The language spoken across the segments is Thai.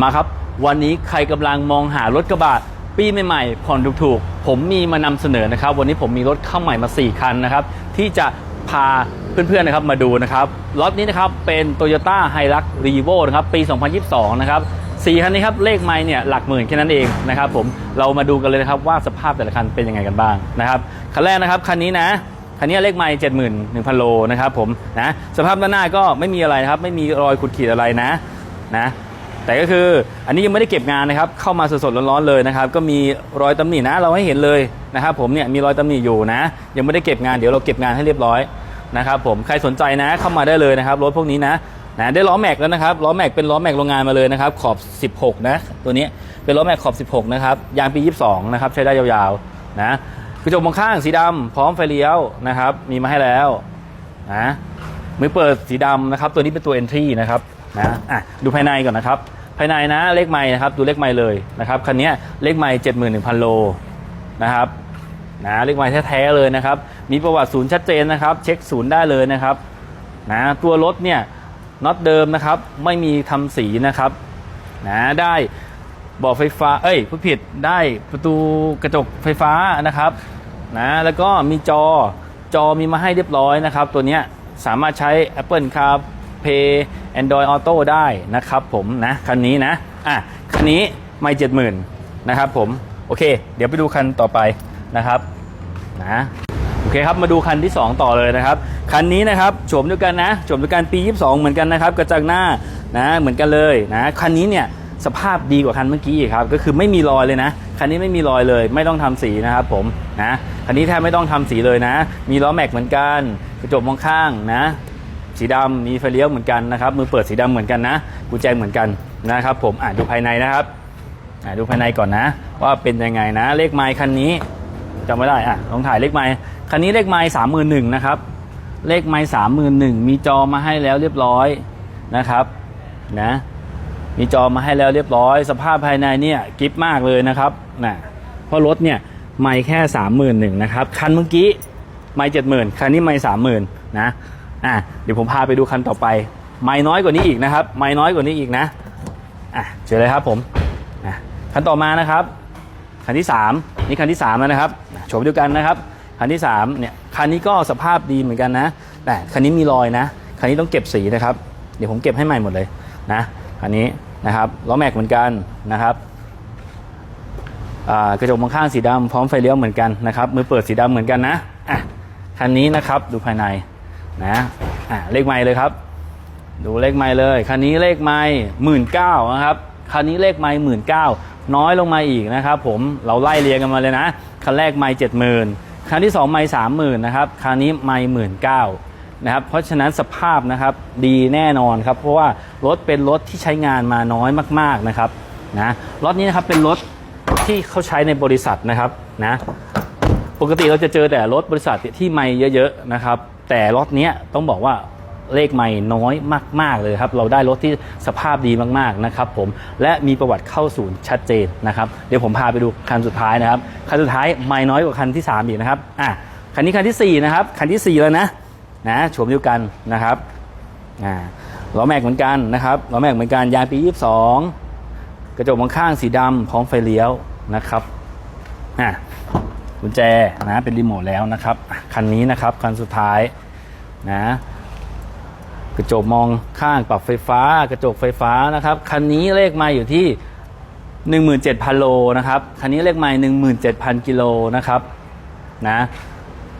มาครับ วันนี้ใครกำลังมองหารถกระบะปีใหม่ๆผ่อนถูกๆ ผมมีมานำเสนอนะครับ วันนี้ผมมีรถเข้าใหม่มา 4 คันนะครับ ที่จะพาเพื่อนๆนะครับมาดูนะครับรถนี้นะครับเป็น Toyota Hilux Revo นะครับปี 2022 นะครับสี่คันนี้ครับเลขไม้เนี่ยหลักหมื่นแค่นั้นเองนะครับผมเรามาดูกันเลยนะครับว่าสภาพแต่ละคันเป็นยังไงกันบ้างนะครับคันแรกนะครับคันนี้นะคันนี้เลขไมล์เจ็ดหมื่นหนึ่งพันโลนะครับผมนะสภาพด้านหน้าก็ไม่มีอะไรนะครับไม่มีรอยขุดขีดอะไรนะนะ แต่ก็คืออันนี้ยังไม่ได้เก็บงานนะครับ เข้ามาสดๆร้อนๆเลยนะครับ ก็มีรอยตำหนินะเราให้เห็นเลยนะครับผมเนี่ยมีรอยตำหนิอยู่นะ ยังไม่ได้เก็บงานเดี๋ยวเราเก็บงานให้เรียบร้อยนะครับผมใครสนใจนะเข้ามาได้เลยนะครับรถพวกนี้นะนะได้ล้อแม็กแล้วนะครับล้อแม็กเป็นล้อแม็กโรงงานมาเลยนะครับขอบ 16 นะ ตัวนี้เป็นล้อแม็กขอบ 16 นะครับยางปี 22 นะครับใช้ได้ยาวๆนะกระจกมองข้างสีดำพร้อมไฟเลี้ยวนะครับ มีมาให้แล้วนะมือเปิดสีดำนะครับ ตัวนี้เป็นตัว entry นะครับ นะอะดูภายในก่อนนะครับ ภายในนะเลขไม้นะครับ ดูเลขไม้เลยนะครับคันนี้เลขไม้เจ็ดหมื่นหนึ่งพันโลนะครับนะเลขไม้แท้ๆเลยนะครับ มีประวัติศูนย์ชัดเจนนะครับ เช็คศูนย์ได้เลยนะครับนะตัวรถเนี่ยน็อตเดิมนะครับ ไม่มีทำสีนะครับนะได้เบอไฟฟ้า เอ้ยผู้ผิดได้ประตูกระจกไฟฟ้านะครับนะแล้วก็มีจอจอมีมาให้เรียบร้อยนะครับ ตัวเนี้ยสามารถใช้ Apple Play Android Auto ได้นะครับผมนะคันนี้นะอะคันนี้ไม่เจ็ดหมื่นนะครับผมโอเค เดี๋ยวไปดูคันต่อไปนะครับนะโอเคครับมาดูคันที่ 2 ต่อเลยนะครับคันนี้นะครับโฉมเดียวกันนะโฉมเดียวกันปี 22 เหมือนกันนะครับกระจังหน้านะเหมือนกันเลยนะคันนี้เนี่ยสภาพดีกว่าคันเมื่อกี้อีกครับก็คือไม่มีรอยเลยนะคันนี้ไม่มีรอยเลย ไม่ต้องทำสีนะครับผมนะคันนี้แทบไม่ต้องทำสีเลยนะ มีล้อแม็กเหมือนกันกระจกมองข้างนะ สีดำมีไฟเลี้ยวเหมือนกันนะครับมือเปิดสีดำเหมือนกันนะกุญแจเหมือนกันนะครับ ผมอะดูภายในนะครับอะดูภายในก่อนนะ ว่าเป็นยังไงนะเลขไมล์คันนี้จำไม่ได้อะลองถ่ายเลขไมล์คันนี้เลขไมล์สามหมื่นหนึ่งนะครับเลขไมล์สามหมื่นหนึ่งมีจอมาให้แล้วเรียบร้อยนะครับนะมีจอมาให้แล้วเรียบร้อย สภาพภายในเนี่ยกิฟมากเลยนะครับนะเพราะรถเนี่ยไม่แค่สามหมื่นหนึ่งนะครับ คันเมื่อกี้ไม่เจ็ดหมื่นคันนี้ไม่สามหมื่นนะ อะเดี๋ยวผมพาไปดูคันต่อไป ไม่น้อยกว่านี้อีกนะครับ ไม่น้อยกว่านี้อีกนะอะเจอเลยครับผมนะคันต่อมานะครับ คันที่สามนี่คันที่สามแล้วนะครับโฉมเดียวกันนะครับ คันที่สามเนี่ยคันนี้ก็สภาพดีเหมือนกันนะ แต่คันนี้มีรอยนะ คันนี้ต้องเก็บสีนะครับ เดี๋ยวผมเก็บให้ใหม่หมดเลยนะคันนี้นะครับล้อแม็กเหมือนกันนะครับกระจกมองข้างสีดำพร้อมไฟเลี้ยวเหมือนกันนะครับมือเปิดสีดำเหมือนกันนะอะคันนี้นะครับดูภายใน นะอะเลขไม้เลยครับ ดูเลขไม้เลยคันนี้เลขไม้หมื่นเก้านะครับคันนี้เลขไม้หมื่นเก้าน้อยลงมาอีกนะครับ ผมเราไล่เรียงกันมาเลยนะคันแรกไม้เจ็ดหมื่นคันที่สองไม้สามหมื่นนะครับคันนี้ไม้หมื่นเก้านะครับเพราะฉะนั้นสภาพนะครับดีแน่นอนครับ เพราะว่ารถเป็นรถที่ใช้งานมาน้อยมาก ๆนะครับนะรถนี้นะครับเป็นรถที่เขาใช้ในบริษัทนะครับนะปกติเราจะเจอแต่รถบริษัทที่ไม่เยอะๆนะครับ แต่รถเนี้ยต้องบอกว่าเลขไม่น้อยมาก ๆ เลยครับ เราได้รถที่สภาพดีมากๆนะครับผมและมีประวัติเข้าศูนย์ชัดเจนนะครับ เดี๋ยวผมพาไปดูคันสุดท้ายนะครับ คันสุดท้ายไม่น้อยกว่าคันที่ 3 อีกนะครับอะคันนี้คันที่ 4 นะครับ คันที่ 4 แล้วนะนะโฉมเดียวกันนะครับอ่าล้อแม็กเหมือนกันนะครับล้อแม็กเหมือนกันยางปี 22 กระจกมองข้างสีดำพร้อมไฟเลี้ยวนะครับอะ กุญแจนะเป็นรีโมทแล้วนะครับ คันนี้นะครับคันสุดท้ายนะกระจกมองข้างปรับไฟฟ้ากระจกไฟฟ้านะครับ คันนี้เลขมาอยู่ที่ 17,000 โลนะครับ คันนี้เลขไมา17,000 กิโลนะครับนะ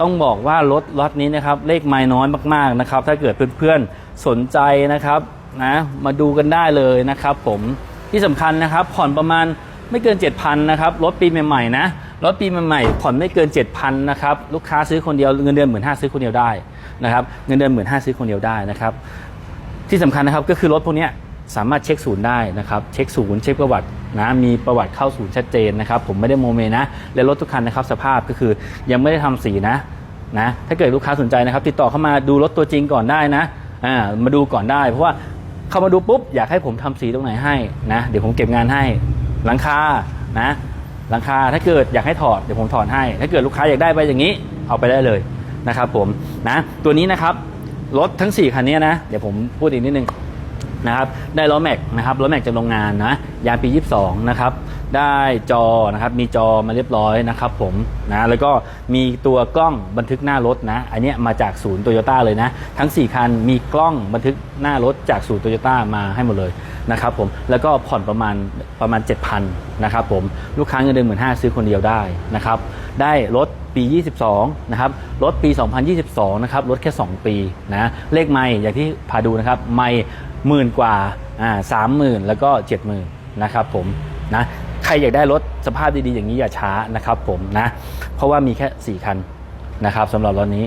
ต้องบอกว่ารถรถนี้นะครับเลขไม้น้อยมากๆนะครับ ถ้าเกิดเพื่อนๆสนใจนะครับนะมาดูกันได้เลยนะครับ ผมที่สำคัญนะครับผ่อนประมาณไม่เกิน 7,000นะครับรถปีใหม่ๆนะ รถปีใหม่ๆผ่อนไม่เกิน 7,000นะครับลูกค้าซื้อคนเดียวเงินเดือนหมื่นห้าซื้อคนเดียวได้นะครับเงินเดือนหมื่นห้าซื้อคนเดียวได้นะครับที่สำคัญนะครับก็คือรถพวกนี้สามารถเช็คศูนย์ได้นะครับเช็คศูนย์เช็คประวัตินะมีประวัติเข้าศูนย์ชัดเจนนะครับผมไม่ได้โมเมนะและรถทุกคันนะครับสภาพก็คือยังไม่ได้ทำสีนะนะถ้าเกิดลูกค้าสนใจนะครับติดต่อเข้ามาดูรถตัวจริงก่อนได้นะอ่ามาดูก่อนได้ เพราะว่าเข้ามาดูปุ๊บอยากให้ผมทำสีตรงไหนให้นะเดี๋ยวผมเก็บงานให้หลังคานะ หลังคาถ้าเกิดอยากให้ถอดเดี๋ยวผมถอดให้ ถ้าเกิดลูกค้าอยากได้ไปอย่างนี้ เอาไปได้เลยนะครับผมนะตัวนี้นะครับรถทั้ง 4คันนี้นะ เดี๋ยวผมพูดอีกนิดนึง นะครับได้ล้อแม็กนะครับล้อแม็กจากโรงงานนะยางปี 22 นะครับได้จอนะครับมีจอมาเรียบร้อยนะครับผมนะแล้วก็มีตัวกล้องบันทึกหน้ารถนะอันนี้มาจากศูนย์โตโยต้าเลยนะทั้ง 4 คันมีกล้องบันทึกหน้ารถจากศูนย์โตโยต้ามาให้หมดเลยนะครับผมแล้วก็ผ่อนประมาณประมาณ 7,000นะครับผมลูกค้าเงินเดือนหมื่นห้าซื้อคนเดียวได้นะครับได้รถปี 22 นะครับ รถปี 2022 นะครับ รถแค่ 2 ปีนะ เลขไม่อย่างที่พาดูนะครับ ไม่ หมื่นกว่าอ่าสามหมื่นแล้วก็เจ็ดหมื่นนะครับผมนะใครอยากได้รถสภาพดีๆอย่างนี้อย่าช้านะครับผมนะเพราะว่ามีแค่ 4 คันนะครับสำหรับรถนี้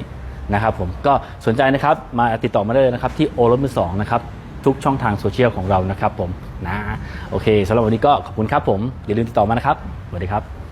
นะครับผมก็สนใจนะครับมาติดต่อมาได้เลยนะครับที่โอรถมือสองนะครับทุกช่องทางโซเชียลของเรานะครับผมนะโอเคสำหรับวันนี้ก็ขอบคุณครับผมอย่าลืมติดต่อมานะครับสวัสดีครับ